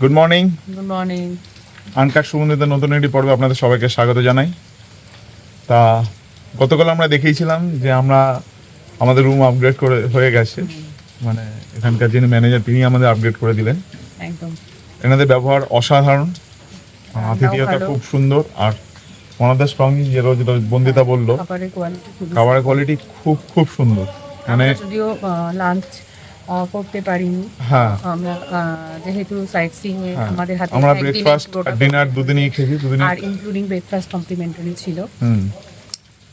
Good morning good morning আনকার সুগন্ধিত নতুন একটি পর্বে আপনাদের সবাইকে স্বাগত জানাই। তা গতকাল আমরা দেখিয়েছিলাম যে আমরা আমাদের রুম আপগ্রেড করে হয়ে গেছে। মানে এখানকার যিনি ম্যানেজার তিনি আমাদের আপগ্রেড করে দিলেন। একদম। এনাদের ব্যবহার অসাধারণ। আতিথেয়তা। খুব সুন্দর। আর দ্য স্ট্রং যে রোজ বন্দিতা বলল খাবারের কোয়ালিটি খুব খাবারের কোয়ালিটি খুব খুব সুন্দর। মানে যদিও লাঞ্চ করতে পারিনি। হ্যাঁ। আমরা যেহেতু সাইট সিং এ হ্যাঁ। আমাদের হাতে আমরা ব্রেকফাস্ট ডিনার দুদিনই খেয়েছি দুদিনই আর ইনক্লুডিং ব্রেকফাস্ট কমপ্লিমেন্টারি ছিল।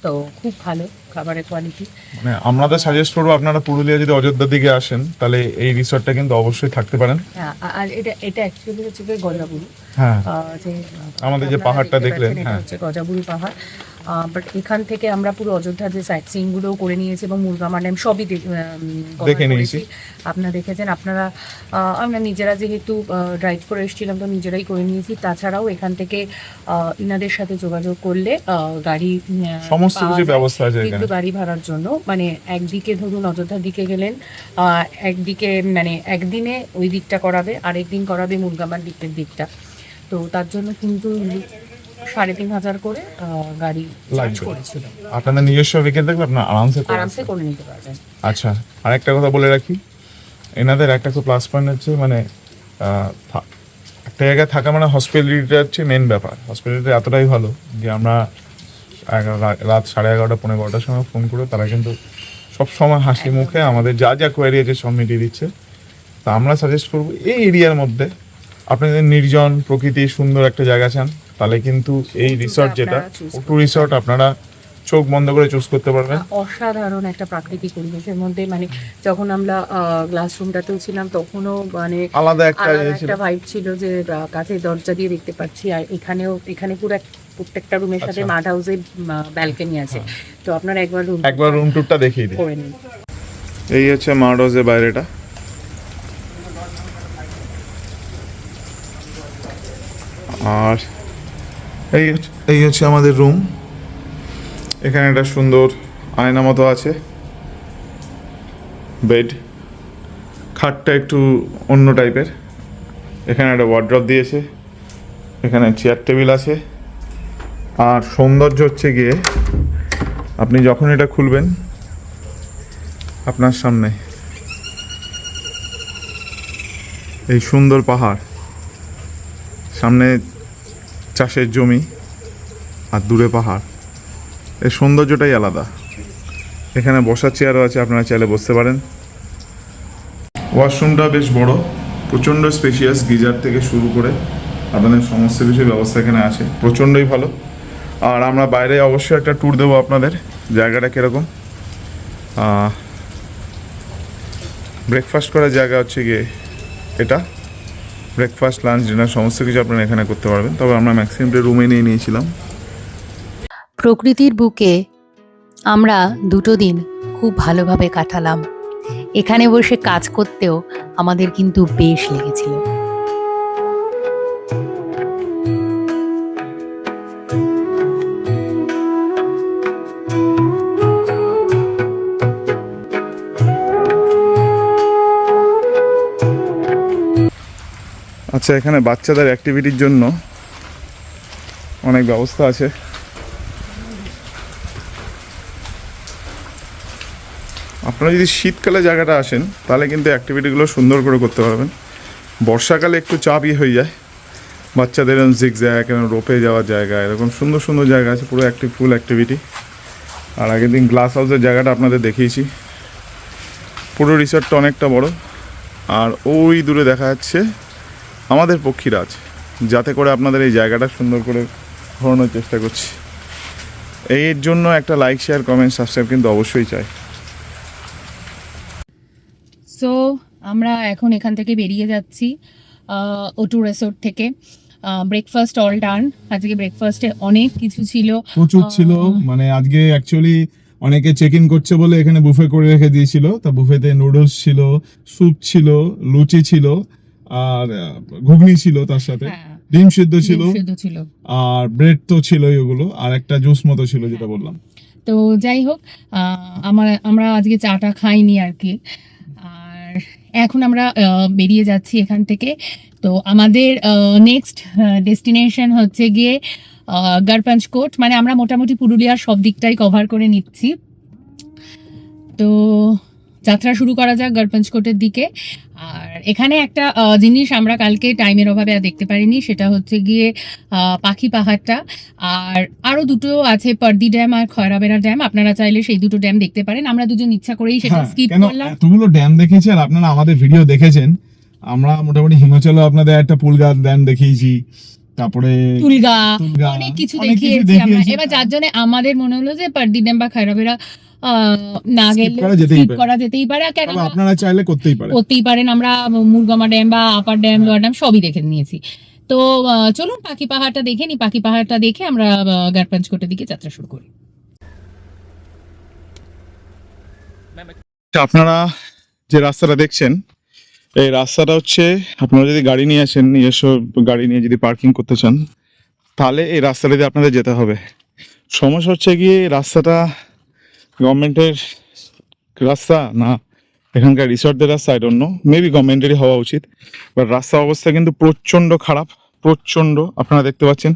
তো খুব ভালো খাবারের কোয়ালিটি আমরা তো সাজেস্ট করব আপনারা পুরুলিয়া যদি অযোধ্যার দিকে আসেন তাহলে এই রিসর্টটা কিন্তু অবশ্যই থাকতে পারেন। আর এটা এটা অ্যাকচুয়ালি হচ্ছে গজাবুড়ি। হ্যাঁ। আমাদের যে পাহাড়টা দেখলেন, হ্যাঁ। গজাবুড়ি পাহাড়। বাট এখান থেকে আমরা পুরো অযোধ্যার যে সাইট সিইংগুলো করে নিয়েছি এবং মুরগামা ড্যাম সবই দেখে। নিয়েছি। আপনারা দেখেছেন আপনারা আমরা নিজেরা যেহেতু ড্রাইভ করে এসেছিলাম তো নিজেরাই করে নিয়েছি তাছাড়াও এখান থেকে ইনাদের সাথে যোগাযোগ করলে আহ, গাড়ি সমস্ত কিছু ব্যবস্থা আছে কিন্তু গাড়ি ভাড়ার জন্য মানে একদিকে ধরুন অযোধ্যার দিকে গেলেন আহ, একদিকে মানে একদিনে ওই দিকটা করাবে আর একদিন করাবে মুরগামার দিকের দিকটা তো তার জন্য কিন্তু সাড়ে তিন হাজার করে গাড়ি চার্জ। করেছিল। আপনাদের নিজস্ব উইকেন্ড থাকলে আপনার আরামসে আরামসে করে নিতে পারবেন। আচ্ছা আরেকটা কথা বলে রাখি। এনাদের একটা খুব প্লাস পয়েন্ট হচ্ছে মানে একটা জায়গায় থাকা মানে হসপিটালিটিটা হচ্ছে মেন ব্যাপার। হসপিটালিটি এতটাই ভালো যে আমরা রাত সাড়ে এগারোটা পনেরো বারোটার সময় ফোন করে তারা কিন্তু সব সময় হাসি মুখে আমাদের যা যা কোয়ারি আছে সব মিটিয়ে দিচ্ছে। তা আমরা সাজেস্ট করব এই এরিয়ার মধ্যে আপনি যদি নির্জন প্রকৃতি সুন্দর একটা জায়গা চান তাহলে কিন্তু এই রিসর্ট যেটা ওটু রিসর্ট আপনারা চোখ বন্ধ করে চুজ করতে পারবেন। অসাধারণ একটা প্রাকৃতিক পরিবেশের মধ্যে মানে যখন আমরা ক্লাস রুমটাতেও ছিলাম তখনও মানে আলাদা একটা ইয়ে একটা ভাইব ছিল যে কাছে দরজা দিয়ে দেখতে পাচ্ছি আর এখানেও এখানে পুরো প্রত্যেকটা রুমের সাথে। মাড হাউসে ব্যালকনি আছে। তো আপনারা একবার রুম একবার রুম টুরটা দেখিয়ে দিই করে নিন। এই হচ্ছে মার্ডোজের বাইরেটা। আর এই এই হচ্ছে আমাদের রুম এখানে একটা সুন্দর আয়না মতো আছে। বেড খাটটা একটু অন্য টাইপের এখানে একটা ওয়ার্ড্রপ দিয়েছে। এখানে চেয়ার টেবিল আছে। আর সৌন্দর্য হচ্ছে গিয়ে, আপনি যখন এটা খুলবেন, আপনার সামনে এই সুন্দর পাহাড়। সামনে চাষের জমি আর দূরে পাহাড়। এর সৌন্দর্যটাই আলাদা। এখানে বসার চেয়ারও আছে, আপনারা চাইলে বসতে পারেন। ওয়াশরুমটা বেশ বড়, প্রচণ্ড স্পেশিয়াস গিজার থেকে শুরু করে আপনাদের সমস্ত কিছু ব্যবস্থা এখানে আছে, প্রচণ্ডই ভালো। আর আমরা বাইরে অবশ্যই একটা ট্যুর দেবো আপনাদের, জায়গাটা কীরকম? ব্রেকফাস্ট করার জায়গা হচ্ছে গিয়ে এটা। ব্রেকফাস্ট লাঞ্চ ডিনার সমস্ত কিছু আপনারা এখানে করতে পারবেন। তবে আমরা ম্যাক্সিমামটা রুমে নিয়ে নিয়েছিলাম। প্রকৃতির বুকে আমরা দুটো দিন খুব ভালোভাবে কাটালাম। এখানে বসে কাজ করতেও আমাদের কিন্তু বেশ লেগেছিল। আচ্ছা এখানে বাচ্চাদের অ্যাক্টিভিটির জন্য অনেক ব্যবস্থা আছে। আপনারা যদি শীতকালে জায়গাটা আসেন, তাহলে কিন্তু অ্যাক্টিভিটিগুলো সুন্দর করে করতে পারবেন। বর্ষাকালে একটু চাপই হয়ে যায়। বাচ্চাদের এরকম জায়গা এরকম রোপে যাওয়ার জায়গা, এরকম সুন্দর সুন্দর জায়গা আছে, পুরো অ্যাক্টিভ ফুল অ্যাক্টিভিটি আর আগের দিন গ্লাস হাউসের জায়গাটা আপনাদের দেখিয়েছি। পুরো রিসর্টটা অনেকটা বড়। আর ওই দূরে দেখা যাচ্ছে আমাদের পক্ষীরাজ যাতে করে আপনাদের এই জায়গাটা সুন্দর করে ঘোরানোর চেষ্টা করছি। এর জন্য একটা লাইক শেয়ার কমেন্ট সাবস্ক্রাইব কিন্তু অবশ্যই চাই। সো আমরা এখন এখান থেকে বেরিয়ে যাচ্ছি ওটু রেসোর্ট থেকে। ব্রেকফাস্ট অল ডান আজকে ব্রেকফাস্টে অনেক কিছু ছিল। প্রচুর ছিল। মানে আজকে অ্যাকচুয়ালি অনেকে চেক ইন করছে বলে এখানে বুফে করে রেখে দিয়েছিল। তা বুফেতে নুডলস ছিল স্যুপ ছিল লুচি ছিল। আর ঘুগনি ছিল তার সাথে। হ্যাঁ, ডিম সিদ্ধ ছিল। ছিল। আর ব্রেড তো ছিলই ওগুলো। আর একটা জুস মতো ছিল যেটা বললাম। তো যাই হোক আমার আমরা আজকে চাটা খাইনি আর কি। আর এখন আমরা বেরিয়ে যাচ্ছি এখান থেকে। তো আমাদের নেক্সট ডেস্টিনেশন হচ্ছে গিয়ে গারপাঞ্চকোট মানে আমরা মোটামুটি পুরুলিয়ার সব দিকটাই কভার করে নিচ্ছি। তো যাত্রা শুরু করা যাক গড়পঞ্চকোটের দিকে। আর এখানে একটা জিনিস আমরা কালকে টাইমের অভাবে আর দেখতে পারিনি সেটা হচ্ছে গিয়ে পাখি পাহাড়টা। আর আরও দুটো আছে পারদি ড্যাম আর খয়রাবেড়া ড্যাম। আপনারা চাইলে সেই দুটো ড্যাম দেখতে পারেন। আমরা দুজন ইচ্ছা করেই সেটা হ্যাঁ, স্কিপ করলাম। এতগুলো ড্যাম দেখেছি আর আপনারা আমাদের ভিডিও দেখেছেন। আমরা মোটামুটি হিমাচলে আপনাদের একটা পুলগা ড্যাম দেখিয়েছি তারপরে তুলগা অনেক কিছু দেখিয়েছি আমরা। এবার যার জন্য আমাদের মনে হলো যে পারদি ড্যাম বা খয়রাবেড়া না গেলে করা যেতেই পারে। করা যেতেই পারে। আর কেন আপনারা চাইলে করতেই পারেন করতেই পারেন। আমরা মুরগামা ড্যাম বা আপার ড্যাম লোয়ার ড্যাম সবই দেখে নিয়েছি। তো চলুন পাখি পাহাড়টা দেখে নি। পাখি পাহাড়টা দেখে আমরা গারপাঞ্চকোটের দিকে যাত্রা শুরু করি। আচ্ছা, আপনারা যে রাস্তাটা দেখছেন এই রাস্তাটা হচ্ছে আপনারা যদি গাড়ি নিয়ে আসেন নিজস্ব গাড়ি নিয়ে যদি পার্কিং করতে চান তাহলে এই রাস্তাটা দিয়ে আপনাদের যেতে হবে। সমস্যা হচ্ছে গিয়ে রাস্তাটা গভর্নমেন্টের রাস্তা? না, এখানকার রিসর্টদের রাস্তা আই নো মেবি গভর্নমেন্টেরই হওয়া উচিত। বাট রাস্তা অবস্থা কিন্তু প্রচণ্ড খারাপ, প্রচণ্ড। আপনারা দেখতে পাচ্ছেন।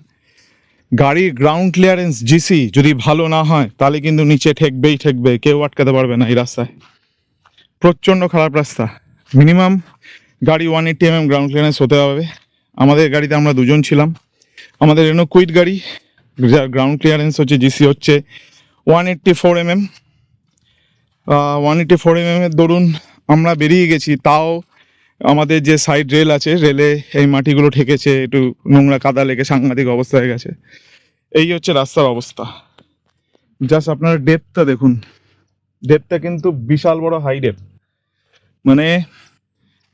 গাড়ির গ্রাউন্ড ক্লিয়ারেন্স জিসি যদি ভালো না হয়, তাহলে কিন্তু নিচে ঠেকবেই ঠেকবে। কেউ আটকাতে পারবে না এই রাস্তায়। প্রচণ্ড খারাপ রাস্তা। মিনিমাম গাড়ি one eighty M M ground clearance হতে হবে। আমাদের গাড়িতে আমরা দুজন ছিলাম। আমাদের এনো কুইট গাড়ি, যার গ্রাউন্ড ক্লিয়ারেন্স হচ্ছে জিসি হচ্ছে। One eighty four M M one eighty four M এর দরুন আমরা বেরিয়ে গেছি। তাও আমাদের যে সাইড রেল আছে রেলে এই মাটিগুলো ঠেকেছে, একটু নোংরা কাদা লেগে সাংঘাতিক অবস্থা হয়ে গেছে। এই হচ্ছে রাস্তার অবস্থা। জাস্ট আপনারা ডেপটা দেখুন। ডেপটা কিন্তু বিশাল বড় হাই ডেপ মানে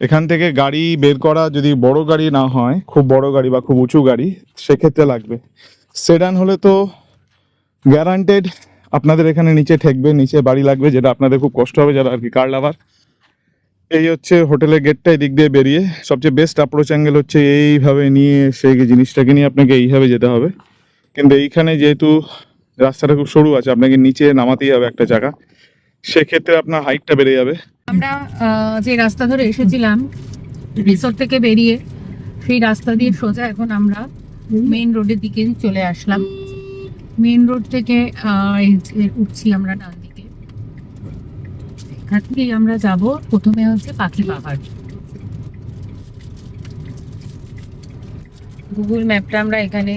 এখান থেকে গাড়ি বের করা যদি বড় গাড়ি না হয়, খুব বড় গাড়ি বা খুব উঁচু গাড়ি, সেক্ষেত্রে লাগবে। সেডান হলে তো গ্যারান্টেড আপনাদের এখানে নিচে ঠেকবে, নিচে বাড়ি লাগবে, যেটা আপনাদের খুব কষ্ট হবে, যারা আর কি কার লাভার এই হচ্ছে হোটেলের গেটটা এদিক দিয়ে বেরিয়ে। সবচেয়ে বেস্ট অ্যাপ্রোচ অ্যাঙ্গেল হচ্ছে এইভাবে নিয়ে সেই জিনিসটাকে নিয়ে আপনাকে এইভাবে যেতে হবে। কিন্তু এইখানে যেহেতু রাস্তাটা খুব সরু আছে, আপনাকে নিচে নামাতেই হবে একটা জায়গা। সেক্ষেত্রে আপনার হাইটটা বেড়ে যাবে। আমরা যে রাস্তা ধরে এসেছিলাম রিসোর্ট থেকে বেরিয়ে, সেই রাস্তা দিয়ে সোজা এখন আমরা মেইন রোডের দিকে চলে আসলাম। মেইন রোড থেকে উঠছি আমরা ডান দিকে। এখান থেকেই আমরা যাব। প্রথমে হচ্ছে পাখি পাহাড়। গুগল ম্যাপটা আমরা এখানে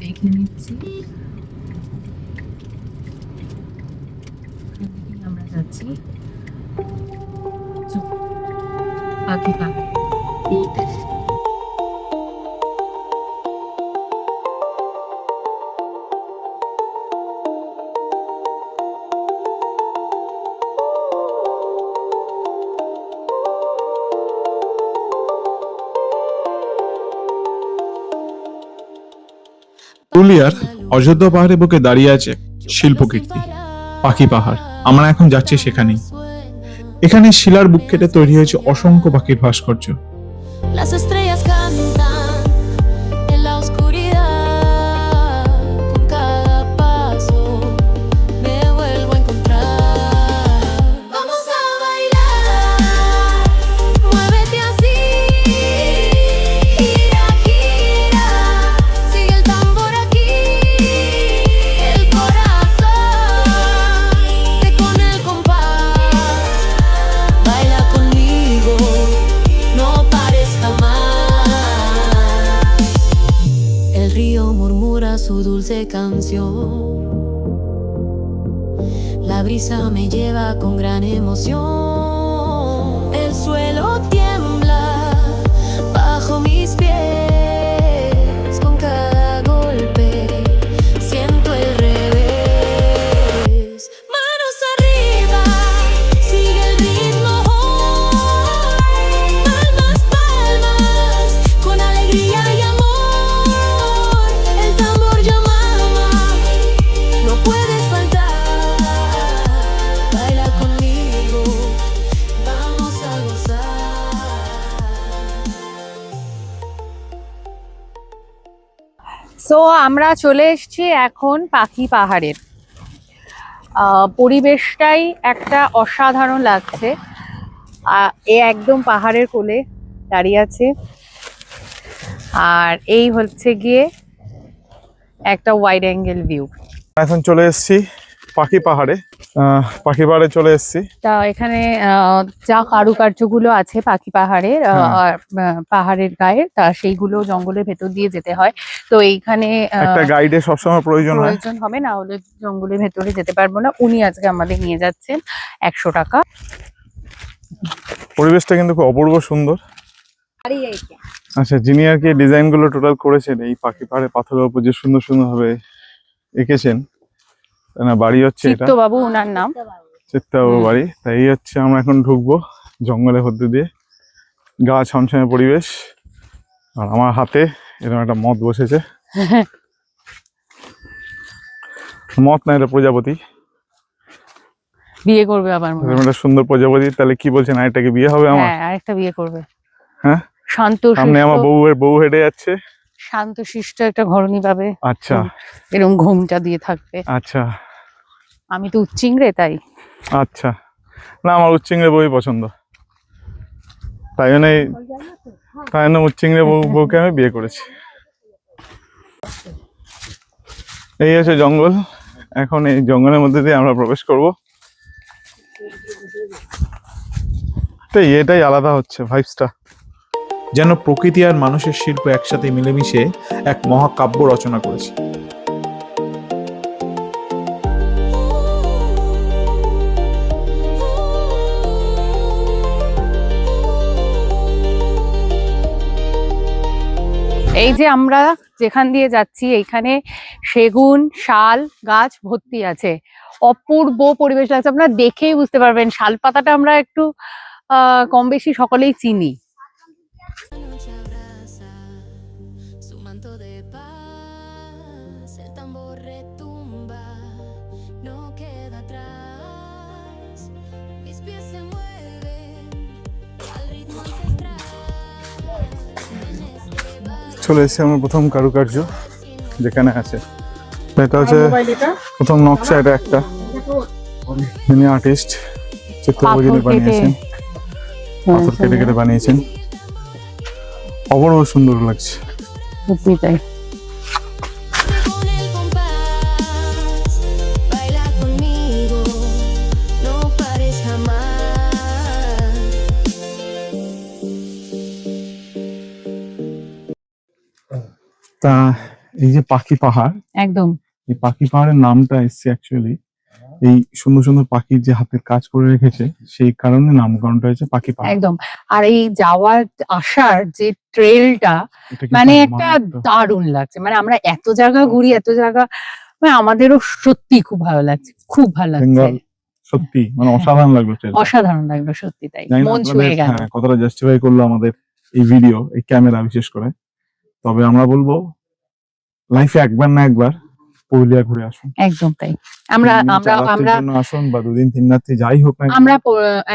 দেখে নিচ্ছি। আমরা যাচ্ছি। পাখি পাহাড়। পুরুলিয়ার অযোধ্যা পাহাড়ের বুকে দাঁড়িয়ে আছে শিল্পকীর্তি, পাখি পাহাড়। আমরা এখন যাচ্ছি সেখানেই। এখানে শিলার বুক কেটে তৈরি হয়েছে অসংখ্য পাখির ভাস্কর্য। La brisa me lleva con gran emoción. So আমরা চলে এসছি এখন পাখি পাহাড়ের। পরিবেশটাই একটা অসাধারণ লাগছে। এ একদম পাহাড়ের কোলে দাঁড়িয়ে আছে। আর এই হচ্ছে গিয়ে একটা ওয়াইড অ্যাঙ্গেল ভিউ এখন চলে এসছি পাখি পাহাড়ে। পাখি পাহাড়ে চলে এসেছি। তা এখানে যা কারুকার্যগুলো আছে পাখি পাহাড়ের হ্যাঁ। পাহাড়ের গায়ে তা সেইগুলো জঙ্গলের ভেতর দিয়ে যেতে হয়। তো এইখানে একটা গাইডের সবসময় প্রয়োজন হয়। প্রয়োজন হবে না হলে জঙ্গলের ভেতরে যেতে পারব না। উনি আজকে আমাদের নিয়ে যাচ্ছেন একশো টাকা। পরিবেশটা কিন্তু খুব অপূর্ব সুন্দর। আচ্ছা যিনি আর কি ডিজাইনগুলো টোটাল করেছেন এই পাখি পাহাড়ে পাথরের উপর যে সুন্দর সুন্দর ভাবে এঁকেছেন না বাড়ি হচ্ছে এটা। বাবু ওনার নাম। চিত্তাবু হুম। বাড়ি। তাই এই হচ্ছে আমরা এখন ঢুকবো জঙ্গলের মধ্যে দিয়ে। গা ছমছমে পরিবেশ। আর আমার হাতে এরকম একটা মদ বসেছে। মত না এটা প্রজাপতি। বিয়ে করবে আবার এরকম একটা সুন্দর প্রজাপতি। তাহলে কি বলছেন আরেকটাকে বিয়ে হবে আমার? হ্যাঁ আরেকটা বিয়ে করবে। হ্যাঁ? শান্ত সামনে আমার বউ বউ হেঁটে যাচ্ছে। শান্ত শিষ্ট একটা ঘরণী পাবে। আচ্ছা। এরকম ঘুমটা দিয়ে থাকবে। আচ্ছা। আমি তো উচ্চিংড়ে তাই। আচ্ছা। না আমার উচ্চিংড়ে বই পছন্দ। তাই জন্য এই- তাই জন্য উচ্চিংড়ে বউ বউকে আমি বিয়ে করেছি। এই হচ্ছে জঙ্গল। এখন এই জঙ্গলের মধ্যে দিয়ে আমরা প্রবেশ করব। তো এটাই আলাদা হচ্ছে ভাইবসটা যেন প্রকৃতি আর মানুষের শিল্প একসাথে মিলেমিশে এক মহাকাব্য রচনা করেছে। এই যে আমরা যেখান দিয়ে যাচ্ছি, এইখানে সেগুন, শাল, গাছ ভর্তি আছে। অপূর্ব পরিবেশ লাগছে। আপনারা দেখেই বুঝতে পারবেন, শাল পাতাটা আমরা একটু, আহ কম বেশি সকলেই চিনি। চলে এসেছি আমার প্রথম কারুকার্য যেখানে আছে। এটা হচ্ছে প্রথম নকশা এটা একটা। যিনি আর্টিস্ট চিত্রকর যিনি। বানিয়েছেন পাথর কেটে কেটে বানিয়েছেন। অপূর্ব সুন্দর লাগছে। তা এই যে পাখি পাহাড় একদম। এই পাখি পাহাড়ের নামটা এসছে অ্যাকচুয়ালি এই সুন্দর সুন্দর পাখির যে হাতের কাজ করে রেখেছে সেই কারণে নামকরণটা হয়েছে পাখি পাহাড়। একদম। আর এই যাওয়ার আসার যে ট্রেলটা মানে একটা। দারুণ লাগছে। মানে আমরা এত জায়গা ঘুরি এত জায়গা মানে আমাদেরও সত্যি খুব ভালো লাগছে খুব ভালো লাগছে। সত্যি মানে অসাধারণ লাগল অসাধারণ লাগল সত্যি তাই। মন ছুঁয়ে গেল। হ্যাঁ, কতটা জাস্টিফাই করল আমাদের এই ভিডিও এই ক্যামেরা বিশেষ করে। তবে আমরা বলব লাইফে একবার না একবার পুরুলিয়া ঘুরে আসুন। একদম তাই। আমরা আমরা আমরা আসুন বা দুদিন তিন রাত্রি যাই হোক না আমরা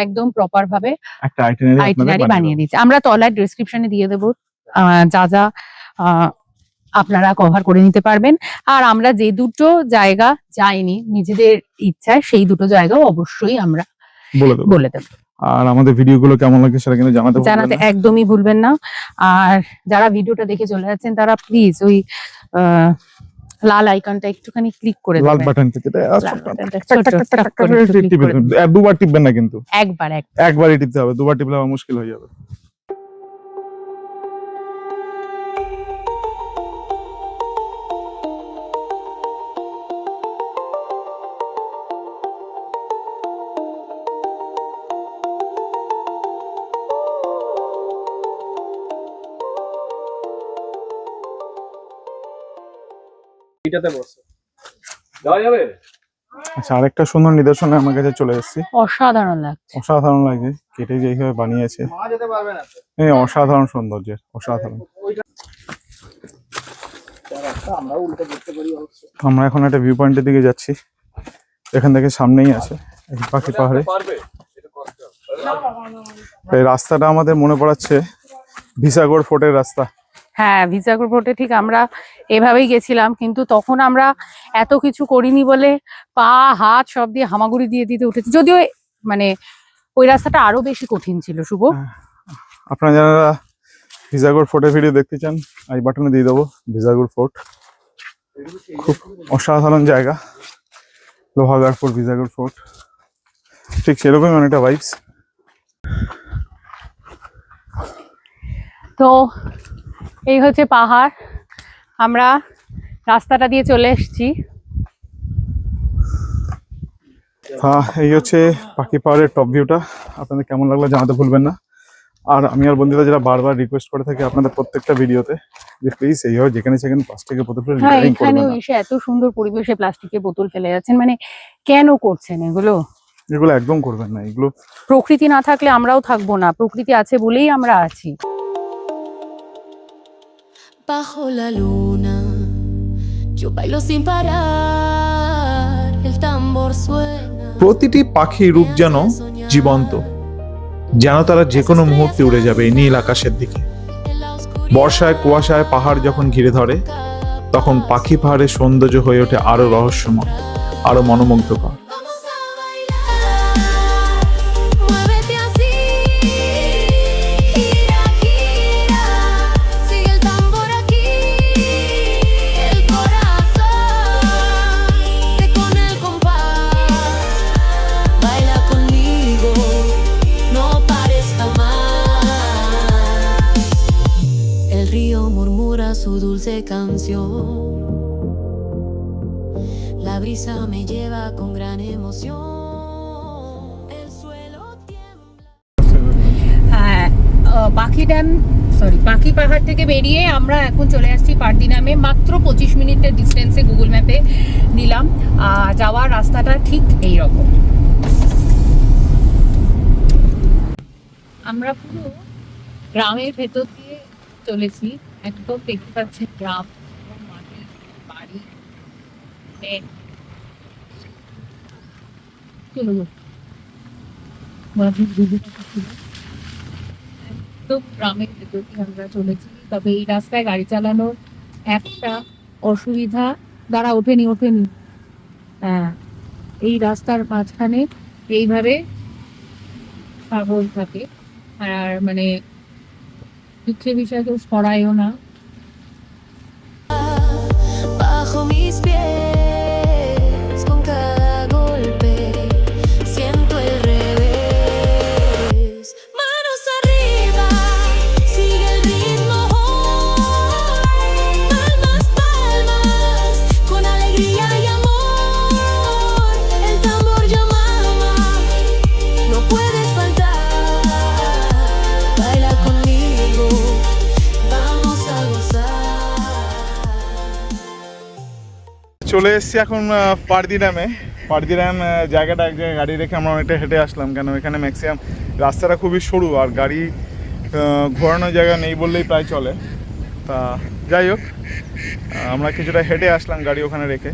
একদম প্রপার ভাবে একটা আইটিনারি বানিয়ে দিচ্ছি। আমরা তলার ডিসক্রিপশনে দিয়ে দেবো যা যা আহ, আপনারা কভার করে নিতে পারবেন। আর আমরা যে দুটো জায়গা যাইনি নিজেদের ইচ্ছায় সেই দুটো জায়গাও অবশ্যই আমরা বলে বলে দেবো। আর আমাদের ভিডিও গুলো কেমন লাগে সেটা কিন্তু জানাতে জানাতে একদমই ভুলবেন না। আর যারা ভিডিওটা দেখে চলে যাচ্ছেন তারা প্লিজ ওই লাল আইকনটা একটুখানি ক্লিক করে লাল বাটনটা যেটা দেবেন। আর দুবার টিপবেন না কিন্তু। একবার এক একবারই টিপতে হবে দুবার টিপলে আমার মুশকিল হয়ে যাবে। আচ্ছা আরেকটা সুন্দর নিদর্শনে আমার কাছে চলে এসেছি। অসাধারণ লাগছে। অসাধারণ লাগে কেটে যেইভাবে বানিয়েছে। এই অসাধারণ সৌন্দর্যের অসাধারণ। আমরা এখন একটা ভিউ পয়েন্টের দিকে যাচ্ছি। এখান থেকে সামনেই আছে পাখি পাহাড়ে। এই রাস্তাটা আমাদের মনে পড়াচ্ছে ভিসাগড় ফোর্টের রাস্তা। হ্যাঁ ভিসাগর ফোর্টে ঠিক আমরা এভাবেই গেছিলাম কিন্তু তখন আমরা এত কিছু করিনি বলে পা হাত সব দিয়ে হামাগুড়ি দিয়ে দিতে উঠেছি। যদিও মানে ওই রাস্তাটা আরও বেশি কঠিন ছিল শুভ। আপনারা যারা ভিজাগুড় ফোর্টের ভিডিও দেখতে চান আই বাটনে দিয়ে দেবো ভিজাগুড় ফোর্ট খুব অসাধারণ জায়গা লোহাগাড়পুর ভিজাগুড় ফোর্ট ঠিক সেরকমই অনেকটা ভাইবস তো এই হচ্ছে পাহাড়। আমরা রাস্তাটা দিয়ে চলে এসেছি। হ্যাঁ এই হচ্ছে পাখি পাহাড়ের টপ ভিউটা আপনাদের কেমন লাগল জানাতে ভুলবেন না। আর আমি আর বন্ধুরা যারা বারবার রিকোয়েস্ট করে থাকি আপনাদের প্রত্যেকটা ভিডিওতে যে প্লিজ এইভাবে যেখানে সেখানে প্লাস্টিকের বোতল হ্যাঁ রিটার্নিং করবেন এখানেও এসে এত সুন্দর পরিবেশে প্লাস্টিকের বোতল ফেলে যাচ্ছেন। মানে কেন করছেন এগুলো? এগুলো একদম করবেন না। এগুলো প্রকৃতি না থাকলে আমরাও থাকব না। প্রকৃতি আছে বলেই আমরা আছি। Bajo la luna, yo bailo sin parar. El tambor suena. প্রতিটি পাখির রূপ যেন জীবন্ত যেন তারা যে কোনো মুহূর্তে উড়ে যাবে নীল আকাশের দিকে. বর্ষায় কুয়াশায় পাহাড় যখন ঘিরে ধরে তখন পাখি পাহাড়ের সৌন্দর্য হয়ে ওঠে আরও রহস্যময় আরও মনোমুগ্ধকর canción. La brisa me lleva con gran emoción. El suelo tiembla. পাখি ড্যাম সরি পাখি পাহাড় থেকে বেরিয়ে আমরা এখন চলে আসছি পার্টি নামে মাত্র পঁচিশ মিনিটের ডিস্টেন্সে গুগল ম্যাপে নিলাম যাওয়ার রাস্তাটা ঠিক এই রকম আমরা পুরো গ্রামের ভেতর দিয়ে চলেছি একদম দেখতে পাচ্ছি গ্রাম বাড়ি। মাটির দিয়ে আমরা চলেছি। তবে এই রাস্তায় গাড়ি চালানোর একটা অসুবিধা। দ্বারা হ্যাঁ। এই রাস্তার মাঝখানে এইভাবে পাগল থাকে। আর মানে দুঃখের বিষয় কেউ সরায়ও না। চলে এসেছি এখন পারদি ড্যামে পারদি ড্যাম জায়গাটা এক জায়গায় গাড়ি রেখে আমরা অনেকটা হেঁটে আসলাম, কেন এখানে ম্যাক্সিমাম রাস্তাটা খুবই সরু আর গাড়ি ঘোরানোর জায়গা নেই বললেই প্রায় চলে। তা যাই হোক আমরা কিছুটা হেঁটে আসলাম গাড়ি ওখানে রেখে।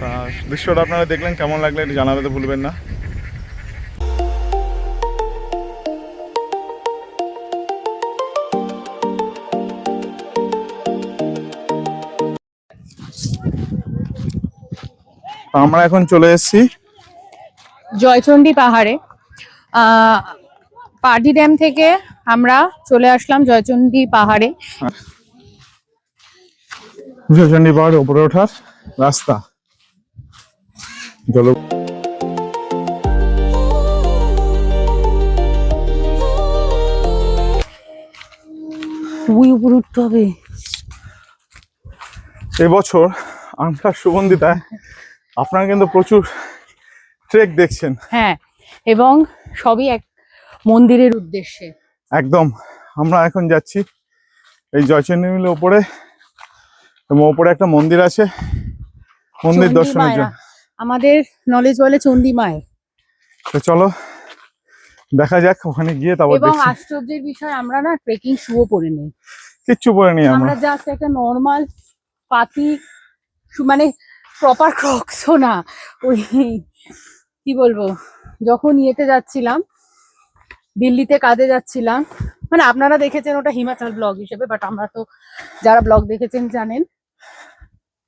তা দৃশ্যটা আপনারা দেখলেন, কেমন লাগলে একটু জানাতে ভুলবেন না। আমরা এখন চলে এসেছি জয়চণ্ডী পাহাড়ে। পার্টি ড্যাম থেকে আমরা চলে আসলাম জয়চণ্ডী পাহাড়ে। জয়চন্ডী পাহাড়ে উপরে ওঠার রাস্তা। জল খুবই উপরে উঠতে হবে। এবছর আমরা সুগন্ধিতায় আপনারা কিন্তু প্রচুর ট্রেক দেখছেন। হ্যাঁ এবং সবই এক মন্দিরের উদ্দেশ্যে। একদম আমরা এখন যাচ্ছি এই জয়চন্ডী মিলের উপরে এবং ওপরে একটা মন্দির আছে মন্দির দর্শনের জন্য। আমাদের নলেজ বলে চণ্ডী মায়ের তো চলো দেখা যাক ওখানে গিয়ে তারপর এবং আশ্চর্যের বিষয় আমরা না ট্রেকিং শুও পরে নেই। কিচ্ছু পরে নি আমরা। জাস্ট একটা নর্মাল পাতি শু- মানে প্রপার ক্রক্সও না ওই কি বলব? যখন ইয়েতে যাচ্ছিলাম দিল্লিতে কাজে যাচ্ছিলাম মানে আপনারা দেখেছেন ওটা হিমাচল ব্লগ হিসেবে বাট আমরা তো যারা ব্লগ দেখেছেন জানেন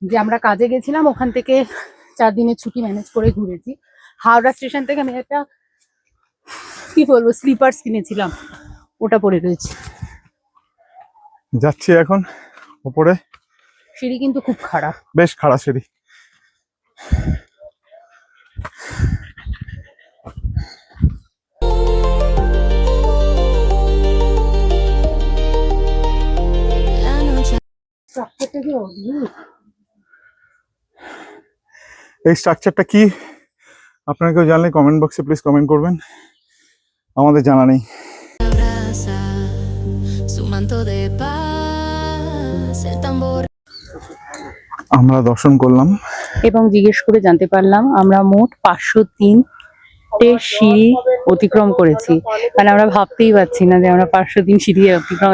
যে আমরা কাজে গেছিলাম ওখান থেকে চার দিনের ছুটি ম্যানেজ করে ঘুরেছি। হাওড়া স্টেশন থেকে আমি একটা কি বলব স্লিপার্স কিনেছিলাম ওটা পরে রয়েছে। যাচ্ছি এখন ওপরে। সিঁড়ি কিন্তু খুব খারাপ। বেশ খারাপ সিঁড়ি। এই স্ট্রাকচারটা কি? আপনারা কেউ জানলে কমেন্ট বক্সে প্লিজ কমেন্ট করবেন। আমাদের জানা নেই. আমরা দর্শন করলাম। এবং জিজ্ঞেস করে জানতে পারলাম আমরা মোট পাঁচশো তিনটে সিঁড়ি অতিক্রম করেছি। মানে আমরা ভাবতেই পারছি না যে আমরা পাঁচশো তিন সিঁড়ি অতিক্রম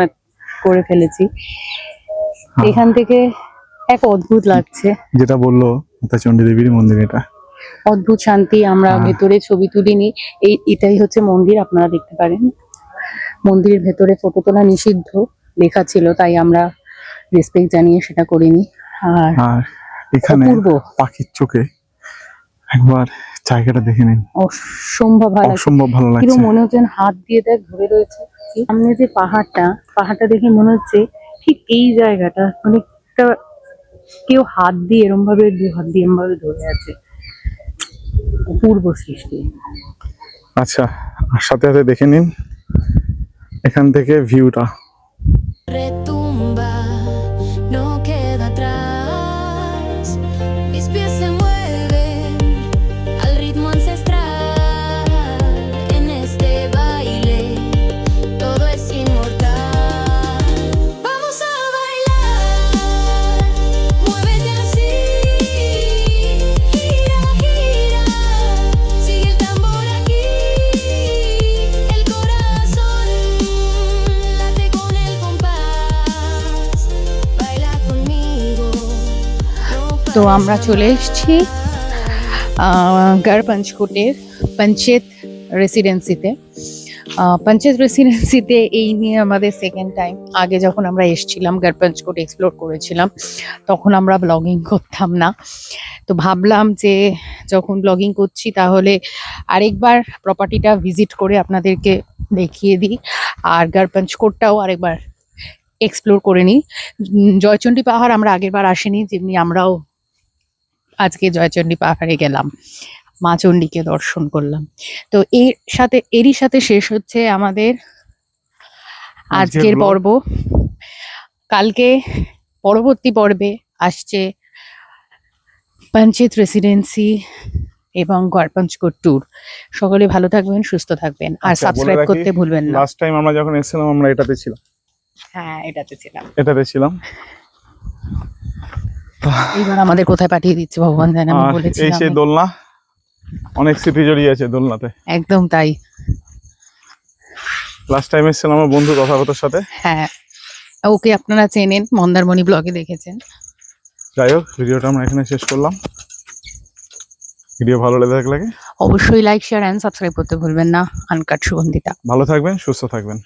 করে ফেলেছি। এখান থেকে এক অদ্ভুত লাগছে। যেটা বলল চণ্ডী দেবীর মন্দির এটা। অদ্ভুত শান্তি আমরা হ্যাঁ। ভেতরে ছবি তুলিনি। এই এটাই হচ্ছে মন্দির আপনারা দেখতে পারেন। মন্দিরের ভেতরে ফটো তোলা নিষিদ্ধ লেখা ছিল তাই আমরা রেসপেক্ট জানিয়ে সেটা করিনি। আর এখানে পাখির চোখে একবার জায়গাটা দেখে নিন। অসম্ভব ভালো অসম্ভব ভালো লাগছে। মনে হচ্ছে হাত দিয়ে দেখ ধরে রয়েছে। সামনে যে পাহাড়টা পাহাড়টা দেখে মনে হচ্ছে ঠিক এই জায়গাটা মানে একটা কেউ হাত দিয়ে এরম ভাবে দু হাত দিয়ে এরম ভাবে ধরে আছে। অপূর্ব সৃষ্টি। আচ্ছা আর সাথে সাথে দেখে নিন এখান থেকে ভিউটা। আমরা চলে এসেছি গড় পঞ্চকোটের পঞ্চায়েত রেসিডেন্সিতে পঞ্চায়েত রেসিডেন্সিতে এই নিয়ে আমাদের সেকেন্ড টাইম আগে যখন আমরা এসেছিলাম পঞ্চকোট এক্সপ্লোর করেছিলাম, তখন আমরা ব্লগিং করতাম না। তো ভাবলাম যে যখন ব্লগিং করছি, তাহলে আরেকবার প্রপার্টিটা ভিজিট করে আপনাদেরকে দেখিয়ে দিই, আর গড় পঞ্চকোটটাও আরেকবার এক্সপ্লোর করে নিই। জয়চণ্ডী পাহাড় আমরা আগেরবার আসিনি যেমনি আমরাও আজকে জয়চণ্ডী পাহাড়ে গেলাম মা চণ্ডীকে দর্শন করলাম। তো এর সাথে এরই সাথে শেষ হচ্ছে আমাদের আজকের পর্ব। কালকে পরবর্তী পর্বে আসছে পঞ্চায়েত রেসিডেন্সি এবং গড়পঞ্চকোট ট্যুর সকলে ভালো থাকবেন সুস্থ থাকবেন আর আচ্ছা, সাবস্ক্রাইব করতে ভুলবেন না। লাস্ট টাইম আমরা যখন এসেছিলাম আমরা এটাতে ছিলাম। হ্যাঁ এটাতে ছিলাম। এটাতে ছিলাম। এইবার আমাদের কোথায় পাঠিয়ে দিচ্ছে? ভগবান জানে আমি আর এই সেই দোলনা অনেক স্মৃতি জড়িয়ে আছে দোলনাতে। একদম তাই। লাস্ট টাইম এসেছিলাম আমার বন্ধু তথাগতর সাথে। হ্যাঁ। ওকে আপনারা চেনেন মন্দারমণি ব্লগে দেখেছেন। যাই হোক ভিডিওটা আমরা এখানে শেষ করলাম। ভিডিও ভালো লেগে অবশ্যই লাইক শেয়ার অ্যান্ড সাবস্ক্রাইব করতে ভুলবেন না। আনকাট সুগন্ধিতা। ভালো থাকবেন সুস্থ থাকবেন।